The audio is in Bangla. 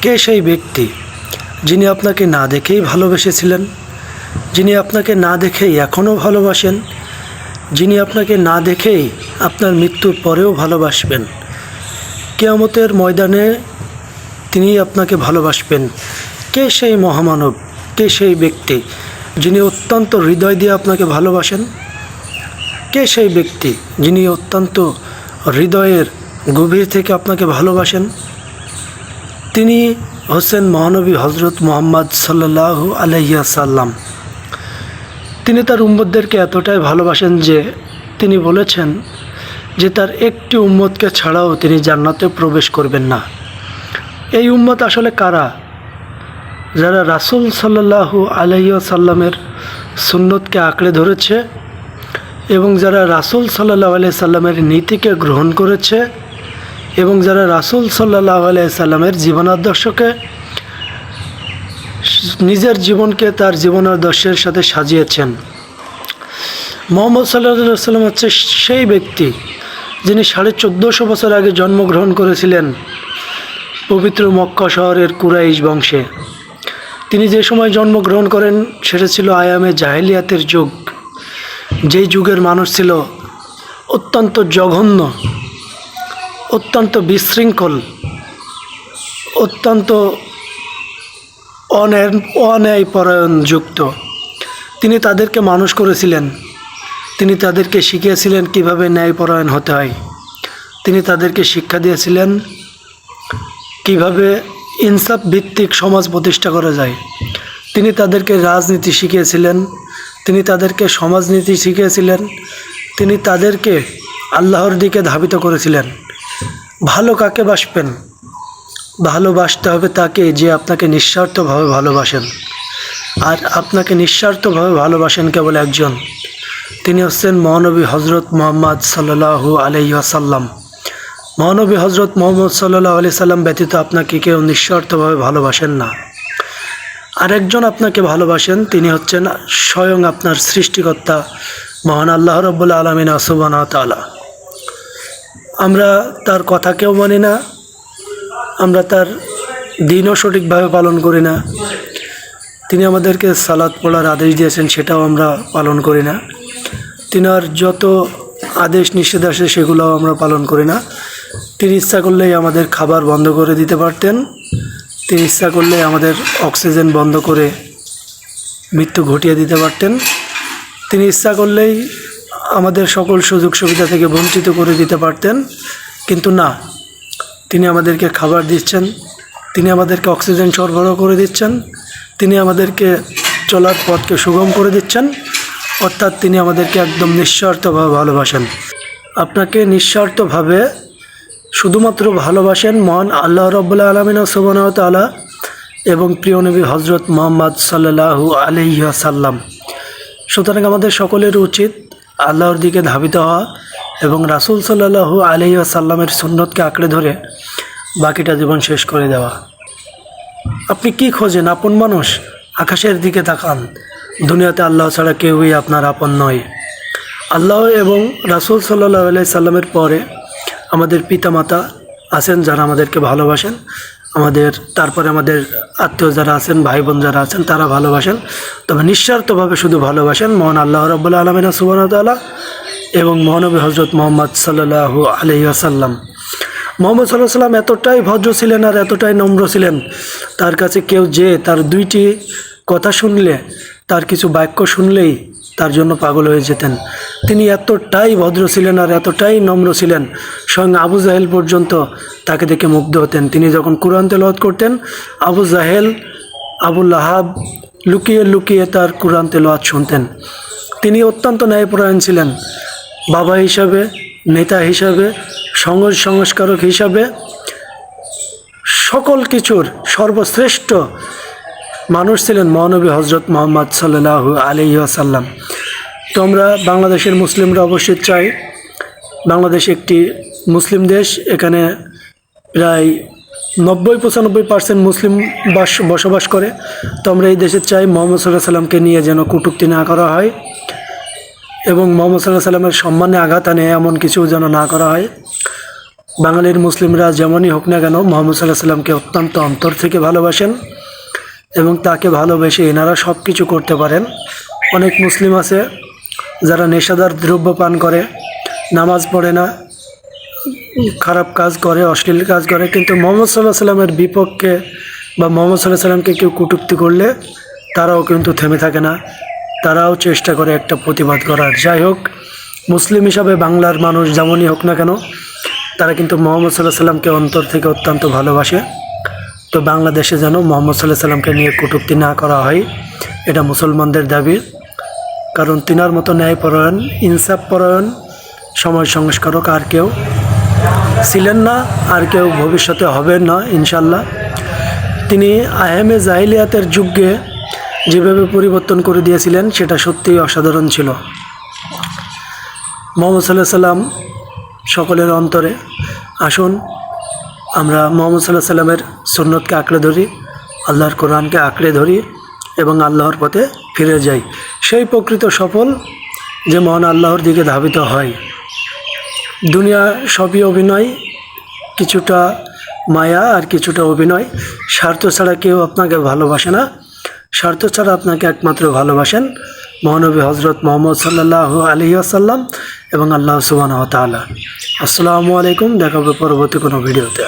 কে সেই ব্যক্তি যিনি আপনাকে না দেখেই ভালোবেসেছিলেন? যিনি আপনাকে না দেখেই এখনও ভালোবাসেন? যিনি আপনাকে না দেখেই আপনার মৃত্যুর পরেও ভালোবাসবেন? কেয়ামতের ময়দানে তিনি আপনাকে ভালোবাসবেন। কে সেই মহামানব? কে সেই ব্যক্তি যিনি অত্যন্ত হৃদয় দিয়ে আপনাকে ভালোবাসেন? কে সেই ব্যক্তি যিনি অত্যন্ত হৃদয়ের গভীর থেকে আপনাকে ভালোবাসেন? তিনি হোসেন মহানবী হজরত মোহাম্মদ সাল্লাহ আলহিয়া সাল্লাম তিনি তার উম্মতদেরকে এতটাই ভালোবাসেন যে তিনি বলেছেন যে তার একটি উম্মতকে ছাড়াও তিনি জান্নাতে প্রবেশ করবেন না। এই উম্মত আসলে কারা? যারা রাসুল সাল্লাহু আলহিয়া সাল্লামের সুন্নতকে আঁকড়ে ধরেছে এবং যারা রাসুল সাল্লাহ আলিয়া সাল্লামের নীতিকে গ্রহণ করেছে এবং যারা রাসুল সাল্লাহ আলিয়া সাল্লামের জীবনাদর্শকে নিজের জীবনকে তার জীবনাদর্শের সাথে সাজিয়েছেন। মোহাম্মদ সাল্লাহ সাল্লাম হচ্ছে সেই ব্যক্তি যিনি সাড়ে চোদ্দোশো বছর আগে জন্মগ্রহণ করেছিলেন পবিত্র মক্কা শহরের কুরাইশ বংশে। তিনি যে সময় জন্মগ্রহণ করেন, সেটা ছিল আয়ামে জাহেলিয়াতের যুগ। যেই যুগের মানুষ ছিল অত্যন্ত জঘন্য অত্যন্ত বিশৃঙ্খল, অত্যন্ত অন্যায় অন্যায় পরায়ণ যুক্ত তিনি তাদেরকে মানুষ করেছিলেন। তিনি তাদেরকে শিখিয়েছিলেন কীভাবে ন্যায়পরায়ণ হতে হয়। তিনি তাদেরকে শিক্ষা দিয়েছিলেন কীভাবে ইনসাফ ভিত্তিক সমাজ প্রতিষ্ঠা করা যায়। তিনি তাদেরকে রাজনীতি শিখিয়েছিলেন। তিনি তাদেরকে সমাজনীতি শিখিয়েছিলেন। তিনি তাদেরকে আল্লাহর দিকে ধাবিত করেছিলেন। ভালো কাকে বাসবেন? ভালোবাসতে হবে তাকে যে আপনাকে নিঃস্বার্থভাবে ভালোবাসেন। আর আপনাকে নিঃস্বার্থভাবে ভালোবাসেন কেবল একজন। তিনি হচ্ছেন মহানবী হজরত মোহাম্মদ সাল্লাহু আলহিহাসাল্লাম মহানবী হজরত মোহাম্মদ সাল্লাহ আলি সাল্লাম ব্যতীত আপনাকে কেউ নিঃস্বার্থভাবে ভালোবাসেন না। আরেকজন আপনাকে ভালোবাসেন, তিনি হচ্ছেন স্বয়ং আপনার সৃষ্টিকর্তা, মহান আল্লাহ রব্বুল্লা আলমিন আসুবান তালা আমরা তার কথাকেও মানি না, আমরা তার দিনও সঠিকভাবে পালন করি না। তিনি আমাদেরকে সালাদ পড়ার আদেশ দিয়েছেন, সেটাও আমরা পালন করি না। তিনার যত আদেশ নিষেধ আসে, সেগুলোও আমরা পালন করি না। তিনি ইচ্ছা করলেই আমাদের খাবার বন্ধ করে দিতে পারতেন। তিনি ইচ্ছা করলে আমাদের অক্সিজেন বন্ধ করে মৃত্যু ঘটিয়ে দিতে পারতেন। তিনি ইচ্ছা করলেই আমাদের সকল সুযোগ সুবিধা থেকে বঞ্চিত করে দিতে পারতেন, কিন্তু না। তিনি আমাদেরকে খাবার দিচ্ছেন, তিনি আমাদেরকে অক্সিজেন সরবরাহ করে দিচ্ছেন, তিনি আমাদেরকে চলার পথকে সুগম করে দিচ্ছেন, অর্থাৎ তিনি আমাদেরকে একদম নিঃস্বার্থভাবে ভালোবাসেন। আপনাকে নিঃস্বার্থভাবে শুধুমাত্র ভালোবাসেন মহান আল্লাহ রব্বুল্লা আলমিন সুবানতালা এবং প্রিয় নবী হজরত মোহাম্মদ সাল্লাহু আলহিহাসাল্লাম সুতরাং আমাদের সকলের উচিত আল্লাহর দিকে ধাবিত হওয়া এবং রাসুল সাল্লাহু আলহিহাসাল্লামের সুন্নতকে আঁকড়ে ধরে বাকিটা জীবন শেষ করে দেওয়া। আপনি কি খোঁজেন? আপন মানুষ? আকাশের দিকে তাকান। দুনিয়াতে আল্লাহ ছাড়া কেউই আপনার আপন নয়। আল্লাহ এবং রাসুল সাল্লাহ আলাই সাল্লামের পরে আমাদের পিতামাতা আছেন যারা আমাদেরকে ভালোবাসেন। আমাদের, তারপরে আমাদের আত্মীয় যারা আছেন ভাই বোন যারা আছেন, তারা ভালোবাসেন। তবে নিঃস্বার্থভাবে শুধু ভালোবাসেন মহান আল্লাহ রব্বুল্লা আলমিনা সুবাহতাল্লাহ এবং মহানবী হজরত মোহাম্মদ সাল্লাহু আলহি আসাল্লাম মোহাম্মদ সাল্লাহ সাল্লাম এতটাই ভদ্র ছিলেন আর এতটাই নম্র ছিলেন, তার কাছে কেউ যে তার দুইটি কথা শুনলে, তার কিছু বাক্য শুনলেই তার জন্য পাগল হয়ে যেতেন। তিনি এতটাই ভদ্র ছিলেন আর এতটাই নম্র ছিলেন, স্বয়ং আবু জাহেল পর্যন্ত তাকে দেখে মুগ্ধ হতেন। তিনি যখন কোরআন তেলাওয়াত করতেন, আবু জাহেল আবুল আহাব লুকিয়ে লুকিয়ে তার কোরআন তেলাওয়াত শুনতেন। তিনি অত্যন্ত ন্যায়পরায়ণ ছিলেন। বাবা হিসাবে, নেতা হিসাবে সমাজ সংস্কারক হিসাবে সকল কিছুর সর্বশ্রেষ্ঠ মানুষ ছিলেন মহানবী হজরত মোহাম্মদ সাল্লাহ আলি আসাল্লাম তো আমরা বাংলাদেশের মুসলিমরা অবশ্যই চাই। বাংলাদেশ একটি মুসলিম দেশ, এখানে প্রায় নব্বই পঁচানব্বই পার্সেন্ট মুসলিম বাস বসবাস করে। তো আমরা এই দেশে চাই মোহাম্মদ সাল্লাহ সাল্লামকে নিয়ে যেন কটূক্তি না করা হয় এবং মোহাম্মদ সাল্লাহ সাল্লামের সম্মানে আঘাত আনে, এমন কিছু যেন না করা হয়। বাঙালির মুসলিমরা যেমনই হোক না কেন মোহাম্মদ সাল্লাহ সাল্লামকে অত্যন্ত অন্তর থেকে ভালোবাসেন। এবং তাকে ভালোবেসে এনারা সব কিছু করতে পারেন। অনেক মুসলিম আছে যারা নেশাদার দ্রব্য পান করে, নামাজ পড়ে না, খারাপ কাজ করে, অশ্লীল কাজ করে, কিন্তু মোহাম্মদ সাল্লাহ সাল্লামের বিপক্ষে বা মোহাম্মদ সাল্লাহ সাল্লামকে কেউ কটূক্তি করলে তারাও কিন্তু থেমে থাকে না। তারাও চেষ্টা করে একটা প্রতিবাদ করার। যাই হোক, মুসলিম হিসাবে বাংলার মানুষ যেমনই হোক না কেন, তারা কিন্তু মোহাম্মদ সাল্লাহ সাল্লামকে অন্তর থেকে অত্যন্ত ভালোবাসে। তো বাংলাদেশে যেন মোহাম্মদ সাল্লাহ সাল্লামকে নিয়ে কটূক্তি না করা হয়, এটা মুসলমানদের দাবি। কারণ তিনার মতো ন্যায়পরায়ণ, ইনসাফ পরায়ণ, সমাজ সংস্কারক আর কেউ ছিলেন না, আর কেউ ভবিষ্যতে হবেন না ইনশাল্লাহ তিনি আহেমে জাহিলিয়াতের যুগে যেভাবে পরিবর্তন করে দিয়েছিলেন, সেটা সত্যিই অসাধারণ ছিল। মোহাম্মদ সাল্লাহ সাল্লাম সকলের অন্তরে আসুন, আমরা মোহাম্মদ সাল্লাহ সাল্লামের সুন্নতকে আঁকড়ে ধরি, আল্লাহর কোরআনকে আঁকড়ে ধরি এবং আল্লাহর পথে ফিরে যাই। সেই প্রকৃত সফল যে মহান আল্লাহর দিকে ধাবিত হয়। দুনিয়া সবই অভিনয়, কিছুটা মায়া আর কিছুটা অভিনয়। স্বার্থ ছাড়া কেউ আপনাকে ভালোবাসে না। স্বার্থ ছাড়া আপনাকে একমাত্র ভালোবাসেন মহানবী হজরত মোহাম্মদ সাল্লাহ আলহি আসাল্লাম এবং আল্লাহ সুবাহ তালা আসসালামু আলাইকুম, দেখা হবে পরবর্তী কোনো ভিডিওতে।